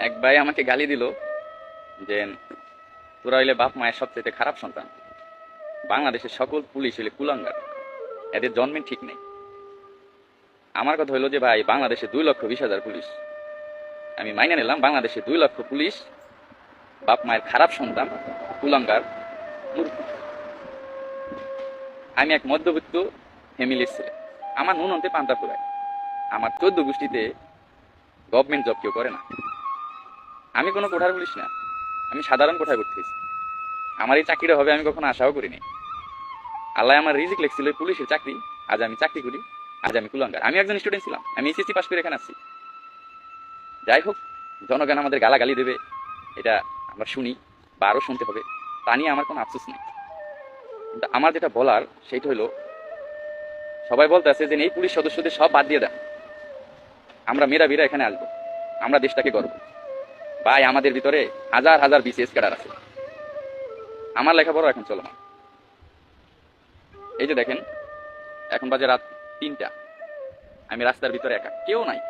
এক ভাই আমাকে গালি দিল যে, তোরা হইলে বাপ মায়ের সবচেয়ে খারাপ সন্তান। বাংলাদেশের সকল পুলিশ হইলে কুলাঙ্গার। এদের জন্মের ঠিক নেই। আমার কথা হইল যে, ভাই, বাংলাদেশে দুই লক্ষ বিশ হাজার পুলিশ। আমি মাইনে নিলাম, বাংলাদেশে দুই লক্ষ পুলিশ, বাপ মায়ের খারাপ সন্তান, কুলাঙ্গার আমি এক মধ্যবিত্ত ফ্যামিলির ছেলে। আমার নুন অন্তে পান্তা পুরায় আমার চোদ্দ গোষ্ঠীতে গভর্নমেন্ট জব কেউ করে না। আমি কোনো কোঠার পুলিশ না। আমি সাধারণ কোঠায় ভর্তি হয়েছি। আমার এই চাকরিটা হবে আমি কখনো আশাও করিনি। আল্লাহ আমার রিজিক লেখছিল পুলিশের চাকরি। আজ আমি চাকরি করি, আজ আমি কুলাঙ্গার। আমি একজন স্টুডেন্ট ছিলাম, আমি এসএসসি পাস করে এখানে আসছি যাই হোক, জনগণ আমাদের গালাগালি দেবে, এটা আমরা শুনি বা আরও শুনতে হবে, তা নিয়ে আমার কোনো আফসোস নেই। কিন্তু আমার যেটা বলার সেইটা হলো, সবাই বলতে আছে যে এই পুলিশ সদস্যদের সব বাদ দিয়ে দেন। আমরা মেয়েরা বীরা এখানে আসব, আমরা দেশটাকে গর্ব ভাই, আমাদের ভিতরে হাজার হাজার বিসিএস ক্যাডার আছে। আমার লেখাপড়া এখন চলমান। এই যে দেখেন, এখন বাজে রাত তিনটা। আমি রাস্তার ভিতরে একা, কেউ নাই।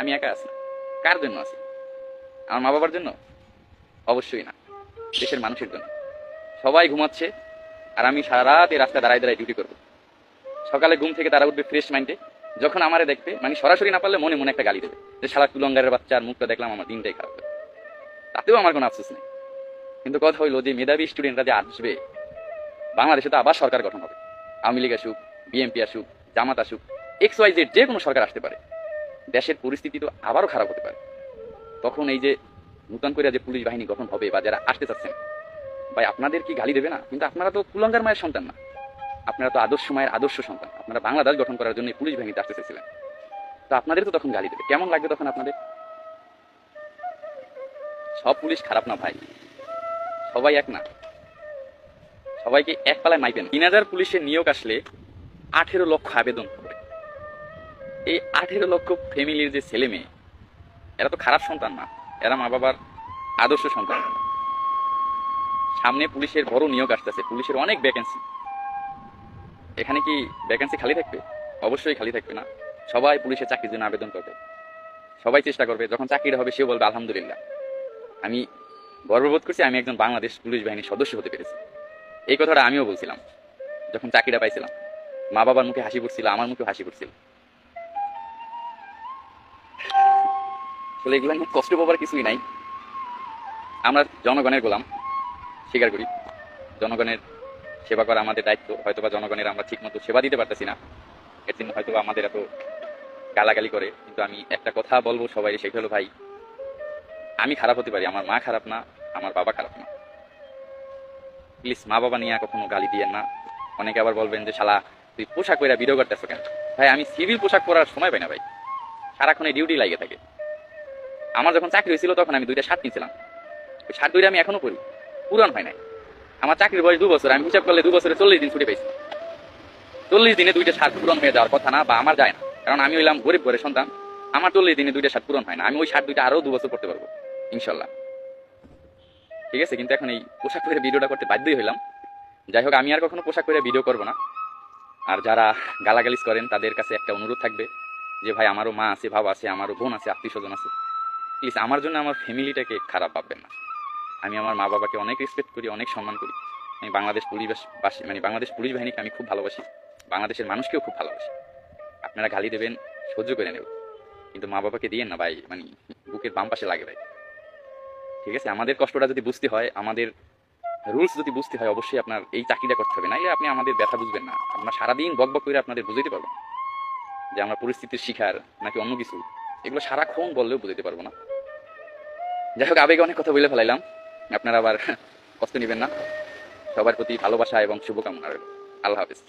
আমি একা আছি। কার জন্য আছি? আমার মা বাবার জন্য? অবশ্যই না। দেশের মানুষের জন্য। সবাই ঘুমাচ্ছে, আর আমি সারা রাত এই রাস্তায় দাঁড়ায় দাঁড়ায় ডিউটি করব। সকালে ঘুম থেকে তারা উঠবে ফ্রেশ মাইন্ডে যখন আমারে দেখবে মানে সরাসরি না পারলে মনে মনে একটা গালি দেবে। যে সারা কুলঙ্গারের বাচ্চার মুখটা দেখলাম আমার দিনটাই খারাপ তাতেও আমার কোনো আফসোস নেই। কিন্তু কথা হইল যে মেধাবী স্টুডেন্টরা যে আসবে, বাংলাদেশে তো আবার সরকার গঠন হবে। আওয়ামী লীগ আসুক, বিএনপি আসুক, জামাত আসুক, এক্স ওয়াই জেড যে কোনো সরকার আসতে পারে। দেশের পরিস্থিতি তো আবারও খারাপ হতে পারে। তখন এই যে নূতন করে যে পুলিশ বাহিনী গঠন হবে বা যারা আসতে চাচ্ছেন, ভাই আপনাদের কি গালি দেবে না? কিন্তু আপনারা তো কুলঙ্গার মায়ের সন্তান না। আপনারা তো আদর্শ মায়ের আদর্শ সন্তান। আপনারা বাংলাদেশ গঠন করার জন্য পুলিশ বাহিনীতে আসতে চেয়েছিলেন। তো আপনাদের তো তখন গালি দেবে। কেমন লাগবে তখন আপনাদের? সব পুলিশ খারাপ না ভাই। সবাই এক না। সবাইকে এক পালায় মাইবেন। তিন হাজার পুলিশের নিয়োগ আসলে আঠেরো লক্ষ আবেদন করে এই আঠেরো লক্ষ ফ্যামিলির যে ছেলে মেয়ে, এরা তো খারাপ সন্তান না। এরা মা বাবার আদর্শ সন্তান। সামনে পুলিশের বড় নিয়োগ আসতেছে। পুলিশের অনেক ভ্যাকেন্সি এখানে কি ভ্যাকেন্সি খালি থাকবে? অবশ্যই খালি থাকবে না। সবাই পুলিশের চাকরির জন্য আবেদন করবে। সবাই চেষ্টা করবে, যখন চাকরিটা হবে সেও বলবে, আলহামদুলিল্লাহ। আমি গর্ববোধ করছি, আমি একজন বাংলাদেশ পুলিশ বাহিনীর সদস্য হতে পেরেছি। এই কথাটা আমিও বলছিলাম, যখন চাকরিটা পাইছিলাম। মা বাবার মুখে হাসি পড়ছিল আমার মুখে হাসি পড়ছিল আসলে এগুলো নিয়ে কষ্ট পাবার কিছুই নাই। আমরা জনগণের গোলাম, স্বীকার করি। জনগণের সেবা করা আমাদের দায়িত্ব। হয়তো বা জনগণের আমরা ঠিকমতো সেবা দিতে পারতেছি না। এর জন্য হয়তো আমাদের এত গালাগালি করে। কিন্তু আমি একটা কথা বলব সবাই সেটা হলো ভাই, আমি খারাপ হতে পারি। আমার মা খারাপ না, আমার বাবা খারাপ না। প্লিজ মা বাবা নিয়ে কখনো গালি দিয়েন না। অনেকে আবার বলবেন যে, শালা, তুই পোশাক পরে ভিডিও করতেছো কেন? ভাই, আমি সিভিল পোশাক পরার সময় পাই না ভাই। সারাক্ষণ ডিউটি লাগে থাকে। আমার যখন চাকরি হয়েছিল তখন আমি দুইটা শার্ট কিনছিলাম। ওই শার্ট দুইটা আমি এখনও পরি। পুরান হয় নাই। আমার চাকরির বয়স দু বছর, আমি হিসাব করলে দু বছরে চল্লিশ দিন ছুটি পাইছি। চল্লিশ দিনে দুইটা শার্ট পূরণ হয়ে যাওয়ার কথা না বা আমার যায় না। কারণ আমি হইলাম গরিব ঘরের সন্তান, আমার চল্লিশ দিনে দুইটা শার্ট পূরণ হয় না। আমি ওই শার্ট দুইটা আরও দু বছর করতে পারব, ইনশাল্লাহ। ঠিক আছে, কিন্তু এখন এই পোশাক পরে ভিডিওটা করতে বাধ্যই হইলাম। যাই হোক, আমি আর কখনো পোশাক পরে ভিডিও করব না। আর যারা গালাগালিজ করেন, তাদের কাছে একটা অনুরোধ থাকবে যে, ভাই, আমারও মা আছে ভাব আছে, আমারও বোন আছে আত্মীয় স্বজন আছে। প্লিজ আমার জন্য আমার ফ্যামিলিটাকে খারাপ ভাববেন না। আমি আমার মা বাবাকে অনেক রেসপেক্ট করি, অনেক সম্মান করি। আমি বাংলাদেশ পুলিশ মানে বাংলাদেশ পুলিশ বাহিনীকে আমি খুব ভালোবাসি। বাংলাদেশের মানুষকেও খুব ভালোবাসি। আপনারা গালি দেবেন, সহ্য করে নেব। কিন্তু মা বাবাকে দিয়েন না ভাই মানে বুকের বাম পাশে লাগে ভাই। ঠিক আছে? আমাদের কষ্টটা যদি বুঝতে হয়, আমাদের রুলস যদি বুঝতে হয়, অবশ্যই আপনার এই চাকরিটা করতে হবে। নাইলে আপনি আমাদের ব্যথা বুঝবেন না। আমরা সারাদিন বক বক করে আপনাদের বুঝাইতে পারব যে আমরা পরিস্থিতির শিকার নাকি অন্য কিছু। এগুলো সারাক্ষণ বললেও বুঝাইতে পারব না। যাই হোক, আবেগে অনেক কথা বলে ফেলাইলাম। আপনারা আবার কষ্ট নেবেন না। সবার প্রতি ভালোবাসা এবং শুভকামনা রইল। আল্লাহ হাফিজ।